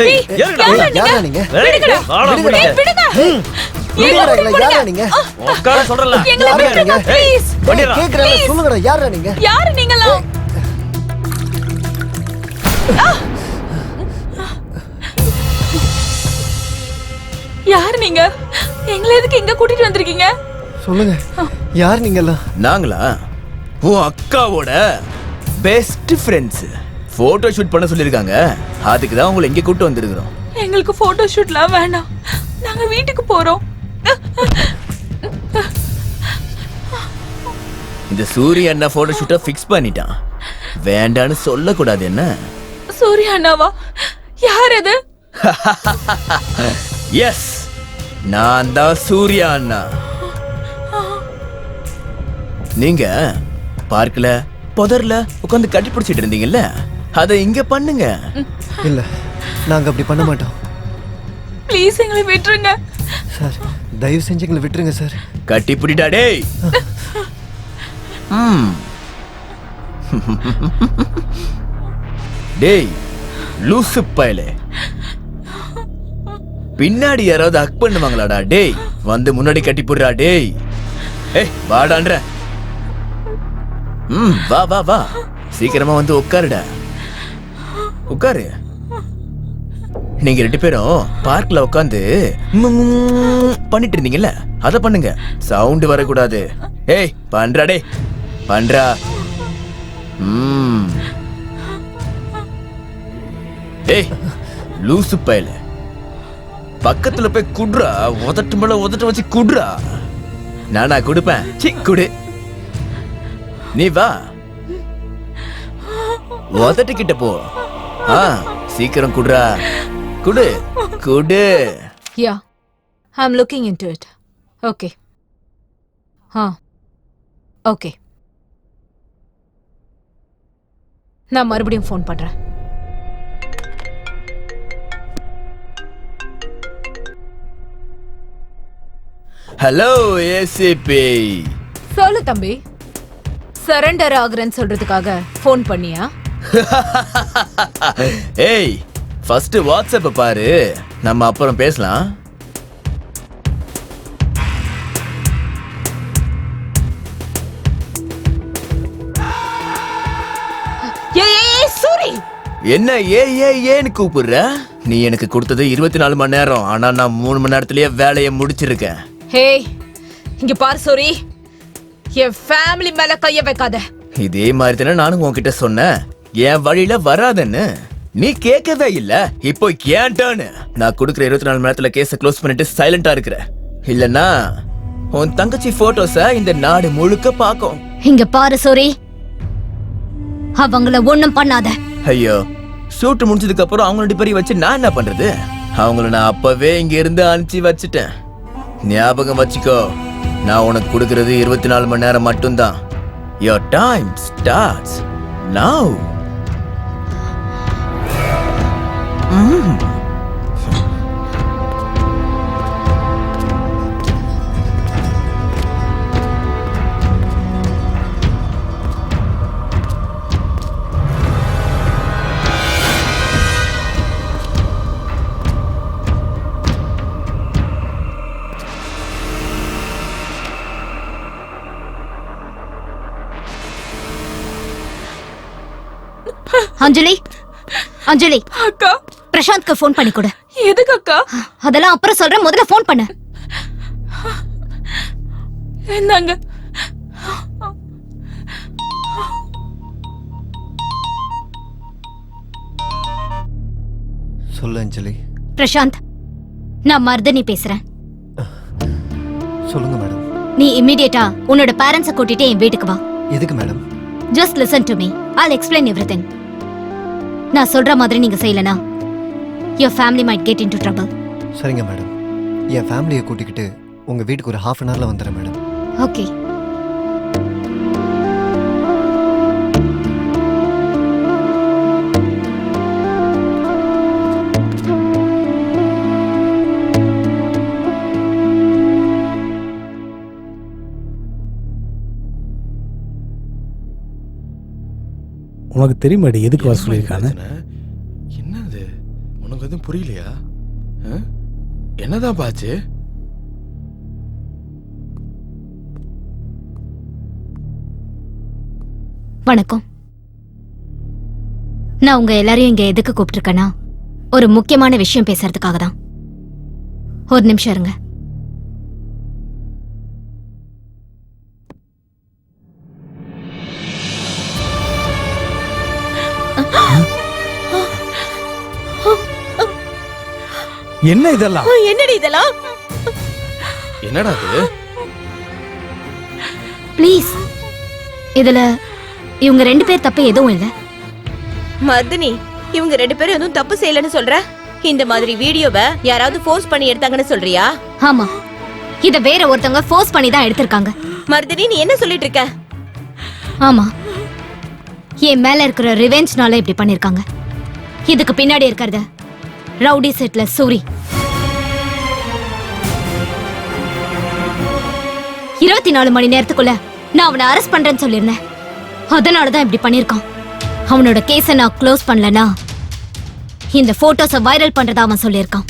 ஏய். யாரா யாரா நீங்க? விடுங்கடா. விடுங்க யாரா நீங்க? எங்களை எதுக்கு இங்க கூட்டிட்டு வந்திருக்கீங்க? சொல்லுங்க. யார் நீங்கெல்லாம்? நாங்களா? உன் அக்காவோட பெஸ்ட் ஃப்ரெண்ட்ஸ் போட்டோ ஷூட் பண்ண சொல்லியிருக்காங்க. அதுக்கு தான் உங்களை இங்கே கூட்டு வந்திருக்கிறோம். எங்களுக்கு போட்டோ ஷூட்லாம் வேண்டாம் நாங்க வீட்டுக்கு போறோம். இந்த சூரிய அண்ணா போட்டோ ஷூட்டை ஃபிக்ஸ் பண்ணிட்டான். வேண்டான்னு சொல்லக்கூடாது என்ன? சூர்யா அண்ணாவா? யார் அது? எஸ் நான் தான் சூர்யா அண்ணா. நீங்க பார்க்கல புதர்ல உட்காந்து கட்டி பிடிச்சிட்டு இருந்தீங்கல்ல? அதை இங்க பண்ணுங்க. இல்ல நாங்க அப்படி பண்ண மாட்டோம். ப்ளீஸ் எங்களை விட்டுருங்க. சார் தயவு செஞ்சு எங்களை விட்டுருங்க சார். கட்டி பிடிடா டேய். ம். டேய் லூசு பயலே. பின்னாடி யாராவது ஹக் பண்ணுவாங்களாடா டேய். வந்து முன்னாடி கட்டி போடுறா டேய். ஏய் வாடான்ற. ம் வா வா வா. சீக்கிரமா வந்து உட்காருடா. உட்காரு. நீங்க ரெண்டு பேரும் பார்க்ல உட்காந்து பண்ணிட்டு இருந்தீங்கல்ல? அத பண்ணுங்க. சவுண்ட் வரக்கூடாது. ஏய் பண்றா டே பண்றா. ஏய் லூசு பயல. பக்கத்துல போய் குடுறா. உதட்டு மேல உதட்ட வச்சு குடுறா. நானா கொடுப்பேன். சி குடு. நீ வா. உதட்டு கிட்ட போ. ஆ சீக்கிரம் குடுறா குடு குடு Yeah, I'm looking into it. Okay. Huh. Okay. நான் மறுபடியும் ஃபோன் பண்றேன் ஹலோ ஏசிபி சொல்லு தம்பி சரண்டர் ஆகுறேன்னு சொல்றதுக்காக ஃபோன் பண்ணியா ஏய் ஃபர்ஸ்ட் வாட்ஸ்அப்பை பாரு. நம்ம அப்புறம் பேசலாம். என்ன ஏ ஏ ஏன்னு கூப்பிடுற? நீ எனக்கு கொடுத்தது இருபத்தி நாலு மணி நேரம் ஆனா நான் மூணு மணி நேரத்திலேயே வேலையை முடிச்சிருக்கேன். ஹே இங்க பாரு சூரி. என் ஃபேமிலி மேல கைய வைக்காத. இதே மாதிரி தானே நானும் உன்கிட்ட சொன்னேன். என் வழியில வராதன்னு. நீ கேட்கவே இல்ல. இப்போ ஏன். நான் கொடுக்குற இருபத்தி நாலு மணி நேரத்துல கேஸ க்ளோஸ் பண்ணிட்டு சைலண்டா இருக்கிற. இல்லனா உன் தங்கச்சி போட்டோஸ இந்த நாடு முழுக்க பாக்கும் இங்க பாரு சூரி. அவங்கள ஒண்ணும் பண்ணாத. ஐயோ ஷூட் முடிஞ்சதுக்கு அப்புறம் அவங்க ரெண்டு பேரையும் வச்சு நான் என்ன பண்றது? அவங்கள நான் அப்பவே இங்க இருந்து அனுப்பிச்சு வச்சுட்டேன். ஞாபகம் வச்சுக்கோ நான் உனக்கு கொடுக்கறது இருபத்தி நாலு மணி நேரம் மட்டும்தான். Your time starts now 음. 안젤리? 안젤리, 아까 பிரசாந்த்க்கு ஃபோன் பண்ணி கொடு. எதுக்கு அக்கா? அதெல்லாம் அப்புறம் சொல்றேன். முதல்ல ஃபோன் பண்ணு. என்னங்க? சொல்லு அஞ்சலி. பிரசாந்த் நான் மர்தனி பேசுறேன். சொல்லுங்க மேடம். நீ இம்மிடியேட்டா உன்னோட பேரண்ட்ஸ கூட்டிட்டு என் வீட்டுக்கு வா. எதுக்கு madam? Just listen to me all explain everything நான் சொல்ற மாதிரி நீங்க செய்யலனா? Your family might get into trouble சரிங்க மேடம் என் ஃபேமிலியை கூட்டிக்கிட்டு உங்க வீட்டுக்கு ஒரு ஹாஃப் அன் ஹவர்ல வந்துடுறேன் மேடம் ஓகே உனக்கு தெரியுமாடி எதுக்கு வர சொல்லியிருக்காங்க புரியலையா? ஆ? என்னதான் பாச்சு? வணக்கம். நான் உங்க எல்லாரையும் இங்க எதுக்கு கூப்பிட்டுருக்கேன்னா ஒரு முக்கியமான விஷயம் பேசுறதுக்காக தான் ஒரு நிமிஷம் இருங்க. என்ன இதெல்லாம்? என்னடி இதெல்லாம்? என்னடா இது ப்ளீஸ். இதுல இவங்க ரெண்டு பேர் தப்பு எதுவும் இல்ல. மர்தினி இவங்க ரெண்டு பேரும் எதுவும் தப்பு செய்யலன்னு சொல்ற? இந்த மாதிரி வீடியோவை யாராவது ஃபோர்ஸ் பண்ணி எடுத்தாங்கன்னு சொல்றியா? ஆமா. இத வேற ஒருத்தவங்க ஃபோர்ஸ் பண்ணி தான் எடுத்திருக்காங்க. மர்தினி நீ என்ன சொல்லிட்டு இருக்க? ஆமா. என் மேல இருக்கிற ரிவெஞ்ச்னால இப்படி பண்ணிருக்காங்க. இதுக்கு பின்னாடி இருக்கிறது ரவுடி செட்ல சூரி இருபத்தி நாலு மணி நேரத்துக்குள்ள நான் அவனை அரெஸ்ட் பண்றேன்னு சொல்லியிருந்தேன். அதனால தான் இப்படி பண்ணியிருக்கான். அவனோட கேஸை நான் க்ளோஸ் பண்ணலனா இந்த போட்டோஸை வைரல் பண்றதா அவன் சொல்லியிருக்கான்.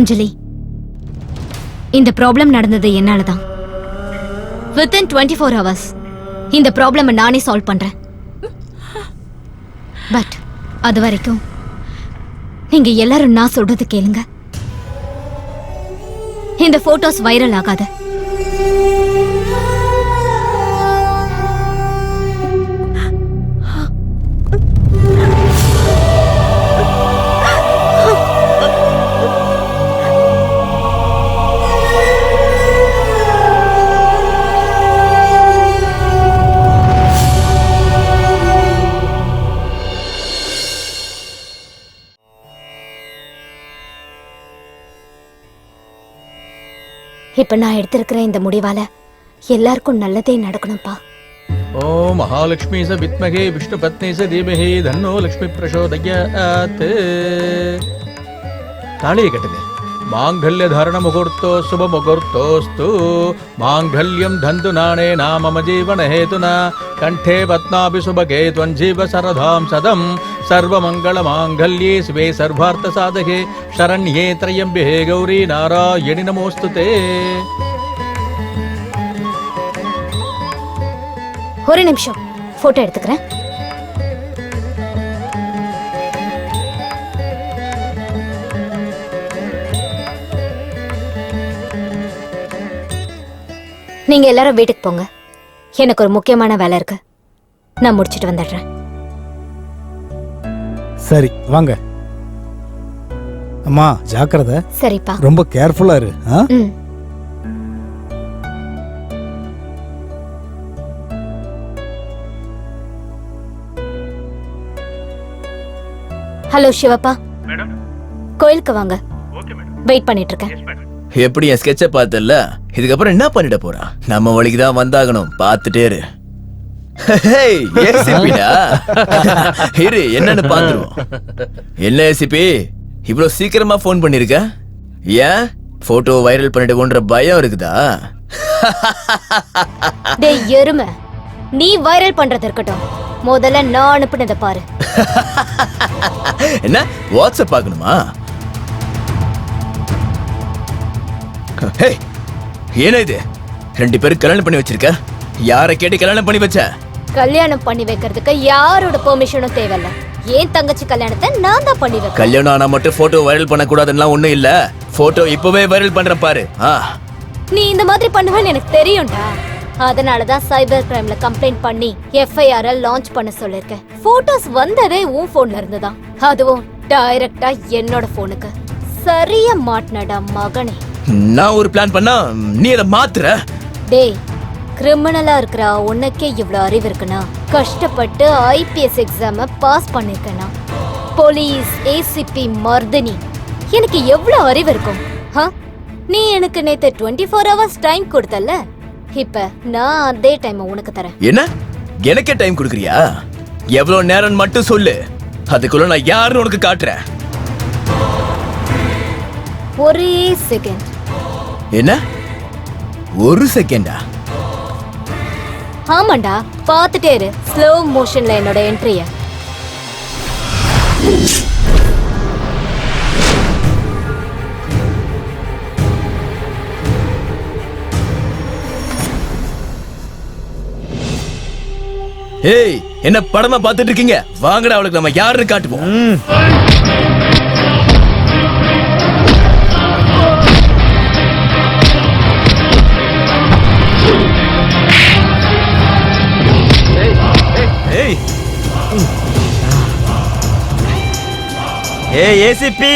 அஞ்சலி இந்த ப்ராப்ளம் நடந்தது என்னால தான் வித்தின் டுவெண்ட்டி ஃபோர் ஹவர்ஸ் இந்த ப்ராப்ளமை நானே சால்வ் பண்றேன். அது வரைக்கும் நீங்க எல்லாரும் நான் சொல்றது கேளுங்க. இந்த போட்டோஸ் வைரல் ஆகாது. இப்ப நான் எடுத்திருக்கிற இந்த முடிவால எல்லாருக்கும் நல்லதே நடக்கணும்ப்பா ஓ மகாலட்சுமி ச வித்மகே விஷ்ணு பத்னி ச தீமகி தன்னோ லட்சுமி பிரசோதயாத். தாலியை கட்டுங்க. மாங்கல்ய தரண முகூர்த்தோ சுப முகூர்த்தோஸ்து. மாங்கல்யம் தந்து நானே நாமம ஜீவன ஹேதுனா. கண்டே பத்மாபி சுபகே துவன் சரதாம் சதம். சர்வமங்கள மாங்கல்யே சிவே சர்வார்த்த சாதகே சரண்யே த்ரயம்பிஹே கௌரி நாராயணி நமோஸ்துதே. ஒரு நிமிஷம். போட்டோ எடுத்துக்கிறேன். நீங்க எல்லாரும் வீட்டுக்கு போங்க. எனக்கு ஒரு முக்கியமான வேலை இருக்கு. நான் முடிச்சிட்டு வந்துடுறேன். சரி வாங்க. அம்மா ஜாக்கிரதை. சரிப்பா. ரொம்ப கேர்ஃபுல்லா இரு ஆ? ம். ஹலோ சிவப்பா. கோயிலுக்கு வாங்க. வெயிட் பண்ணிட்டு இருக்கேன் எப்படி என் ஸ்கெட்சை பார்த்தல இதுக்கப்புறம் என்ன பண்ணிட போறான் நம்ம வழிக்கு தான் வந்தாகணும். பார்த்துட்டே இரு. ஏசிபிடா. இரு என்னன்னு பாத்துருவோம். என்ன ஏசிபி இவ்வளவு சீக்கிரமா ஃபோன் பண்ணிருக்க? ஏன்? போட்டோ வைரல் பண்ணிடுவோன்ற பயம் இருக்குதா? டேய் எருமை. நீ வைரல் பண்றது இருக்கட்டும். முதல்ல நான் அனுப்புனதை பாரு. என்ன? வாட்ஸ்அப் பார்க்கணுமா? ஹே என்ன இது? ரெண்டு பேரும் கல்யாணம் பண்ணி வச்சிருக்க? யாரை கேட்டு கல்யாணம் பண்ணி வச்ச? கல்யாணம் பண்ணி வைக்கிறதுக்கு யாரோட பெர்மிஷனும் தேவையில்ல. ஏன் தங்கச்சி கல்யாணத்தை நான் தான் பண்ணி வைக்கிறேன் கல்யாணம் ஆனா மட்டும் போட்டோ வைரல் பண்ணக்கூடாதுன்னா ஒண்ணும் இல்ல. போட்டோ இப்பவே வைரல் பண்றேன் பாரு. ஆ. நீ இந்த மாதிரி பண்ணுவேன்னு எனக்கு தெரியும்டா. அதனால தான் சைபர் கிரைம்ல கம்ப்ளைண்ட் பண்ணி எஃப்ஐஆர் லான்ச் பண்ண சொல்லிருக்கேன் போட்டோஸ் வந்ததே உன் போன்ல இருந்து தான் அதுவும் டைரக்டா என்னோட போனுக்கு சரியா மாட்டினடா மகனே. நான் ஒரு பிளான் பண்ணா நீ அதை மாத்துற? டேய் கிரிமினலா இருக்கிற உனக்கே இவ்ளோ அறிவு இருக்குன்னா கஷ்டப்பட்டு ஐபிஎஸ் எக்ஸாம பாஸ் பண்ணிருக்கேனா போலீஸ் ஏசிபி மர்தினி எனக்கு எவ்வளவு அறிவு இருக்கும்? ஹ? நீ எனக்கு நேத்து டுவெண்ட்டி ஃபோர் ஹவர்ஸ் டைம் கொடுத்தல இப்ப நான் அதே டைம் உனக்கு தரேன். என்ன? எனக்கே டைம் கொடுக்குறியா? எவ்வளவு நேரம் மட்டும் சொல்லு. அதுக்குள்ள நான் யாருன்னு உனக்கு காட்டுறேன். ஒரே செகண்ட் என்ன? ஒரு செகண்டா ஆமாண்டா பார்த்துட்டே இரு. ஸ்லோ மோஷன்ல என்னோட என்ட்ரிய ஏய் என்ன படமா பார்த்துட்டு இருக்கீங்க? வாங்கடா அவளுக்கு நம்ம யாருன்னு காட்டுவோம். ஏய் ஏசிபி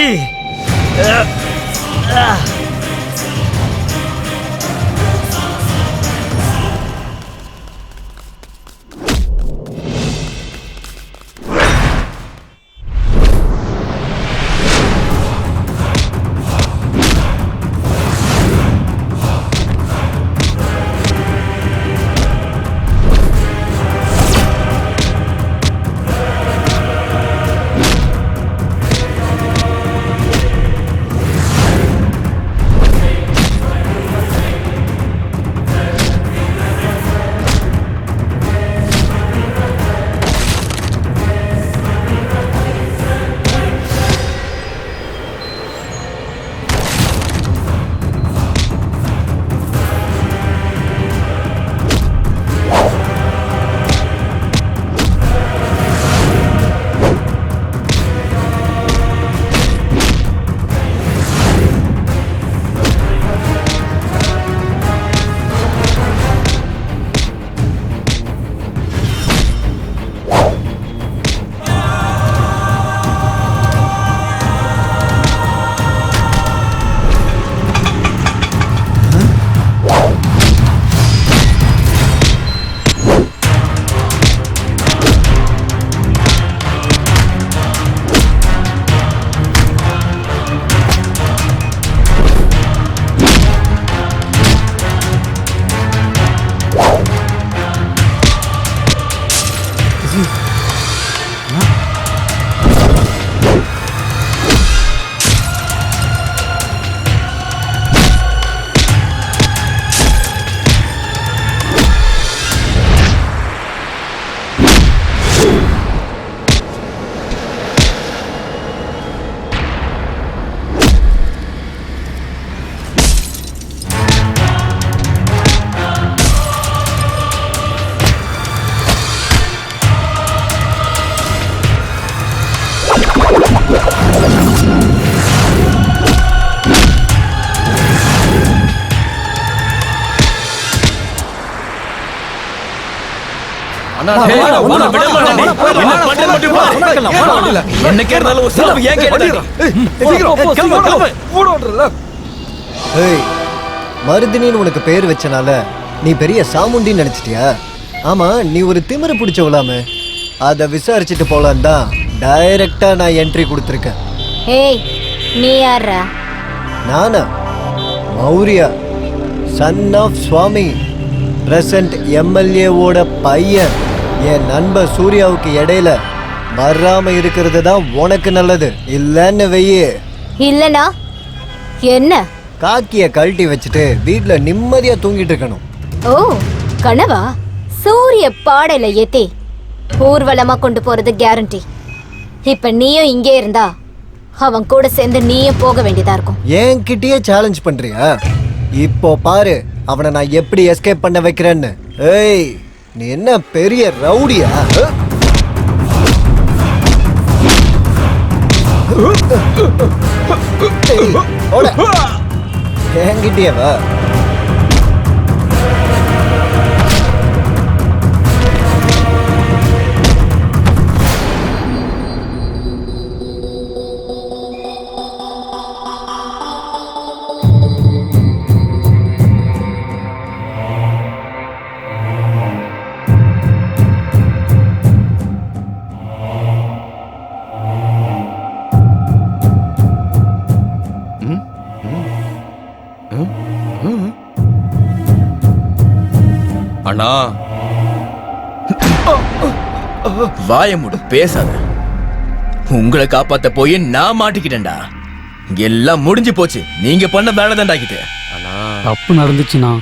என்னைக்கா இருந்தாலும் ஒரு செலவு ஏன் கேட்டா ஏய் மருதினின்னு உனக்கு பேர் வச்சனால நீ பெரிய சாமுண்டின்னு நினைச்சிட்டியா ஆமா நீ ஒரு திமிரு பிடிச்சவளாமே அதை விசாரிச்சுட்டு போலான் தான் டைரக்டா நான் என்ட்ரி கொடுத்துருக்கேன் ஏய் நீ யாரா நானா Maurya son of Swami present எம்எல்ஏவோட பையன் என் நண்பர் சூர்யாவுக்கு இடையில வராம இருக்கிறது தான் உனக்கு நல்லது. இல்லைன்னு வெய்யே இல்லனா? என்ன? காக்கிய கழட்டி வச்சுட்டு வீட்ல நிம்மதியா தூங்கிட்டு இருக்கணும். ஓ கனவா? சூரிய பாடையில ஏத்தி ஊர்வலமா கொண்டு போறது கேரண்டி இப்ப நீயும் இங்கே இருந்தா அவன் கூட சேர்ந்து நீயும் போக வேண்டியதா இருக்கும். என்கிட்டயே சேலஞ்ச் பண்றியா? இப்போ பாரு அவனை நான் எப்படி எஸ்கேப் பண்ண வைக்கிறேன்னு. ஏய் நீ என்ன பெரிய ரவுடியா? ஏய், அண்ணா. வாய மூடு பேசாத. உங்களை காப்பாத்த போய் நான் மாட்டிக்கிட்டேன்டா. எல்லாம் முடிஞ்சு போச்சு. நீங்க பண்ண வேலை தாண்டாக்கிட்டு அண்ணா. தப்பு நடந்துச்சுண்ணா.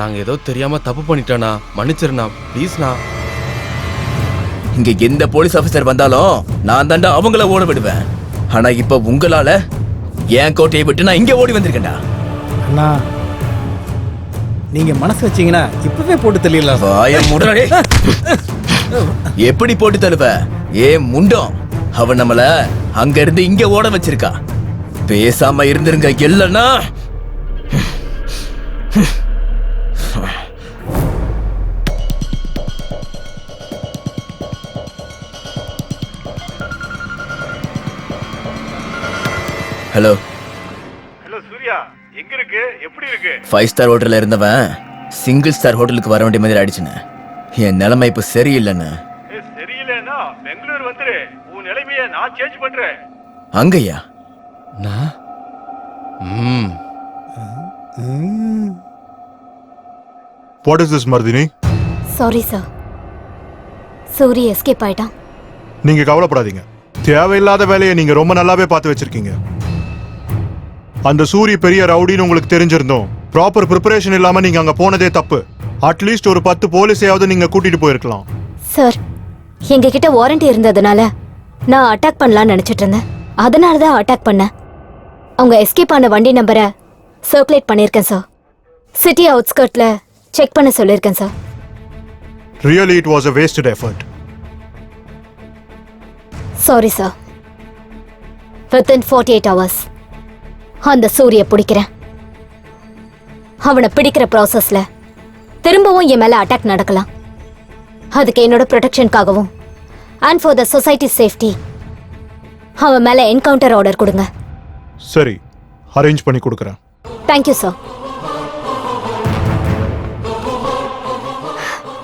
நாங்க ஏதோ தெரியாம தப்பு பண்ணிட்டோண்ணா. மன்னிச்சிருண்ணா ப்ளீஸ்ண்ணா. இங்க எந்த போலீஸ் ஆபீசர் வந்தாலும் நான் தாண்டா அவங்கள ஓட விடுவேன். ஆனா இப்ப உங்களால என் கோட்டையை விட்டு நான் இங்க ஓடி வந்திருக்கேன்டா. அண்ணா நீங்க மனசு வச்சீங்கன்னா இப்பவே போட்டு தெரியல வாய டேய். எப்படி போட்டு தழுவ ஏ முண்டம். அவன் நம்மள அங்க இருந்து இங்க ஓட வச்சிருக்கா. பேசாம இருந்திருங்க இல்லன்னா ஹலோ. சூர்யா எங்க இருக்கு? எப்படி இருக்கு? ஃபைவ் ஸ்டார் ஹோட்டல்ல இருந்தவன் சிங்கிள் ஸ்டார் ஹோட்டலுக்கு வர வேண்டிய மாதிரி ஆயிடுச்சுன்னு என் நிலைமை இப்ப சரியில்லைன்னு. ஏ, சரியில்லைன்னா பெங்களூர் வந்துரு. உன் நிலைமைய நான் சேஞ்ச் பண்றேன். அங்கய்யா? நான் ம். What is this Mardaani? Sorry sir Suri escape ஆயிட்டான். நீங்க கவலைப்படாதீங்க. தேவையில்லாத வேலையை நீங்க ரொம்ப நல்லாவே பார்த்து வச்சிருக்கீங்க. அந்த சூரி பெரிய ரவுடின்னு உங்களுக்கு தெரிஞ்சிருந்தோம். ப்ராப்பர் ப்ரிப்பரேஷன் இல்லாம நீங்க அங்க போனதே தப்பு. அட்லீஸ்ட் ஒரு பத்து போலீஸையாவது நீங்க கூட்டிட்டு போயிருக்கலாம். சார் எங்ககிட்ட வாரண்டி இருந்ததுனால நான் அட்டாக் பண்ணலாம்னு நினைச்சிட்டு இருந்தேன் அதனால தான் அட்டாக் பண்ணேன். அவங்க எஸ்கேப் ஆன வண்டி நம்பரை சர்க்குலேட் பண்ணியிருக்கேன் சார் சிட்டி அவுட்ஸ்கர்ட்ல செக் பண்ண சொல்லியிருக்கேன் sir really it was a wasted effort sorry sir within forty eight hours அந்த சூரிய பிடிக்கிறேன். அவனை பிடிக்கிற ப்ராசஸ்ல திரும்பவும் என் மேல அட்டாக் நடக்கலாம். அதுக்கு என்னோட ப்ரொடெக்ஷனுக்காகவும் and for the society safety அவன் மேல என்கவுண்டர் ஆர்டர் கொடுங்க. சரி அரேஞ்ச் பண்ணி கொடுக்குறேன். Thank you sir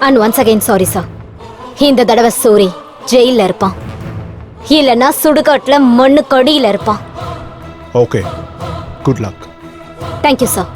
and once again sorry sir இந்த தடவை சூரி ஜெயில இருப்பான். இல்லைன்னா சுடுகாட்டுல மண்ணு கொடியில இருப்பான். Okay. Good luck. Thank you, sir.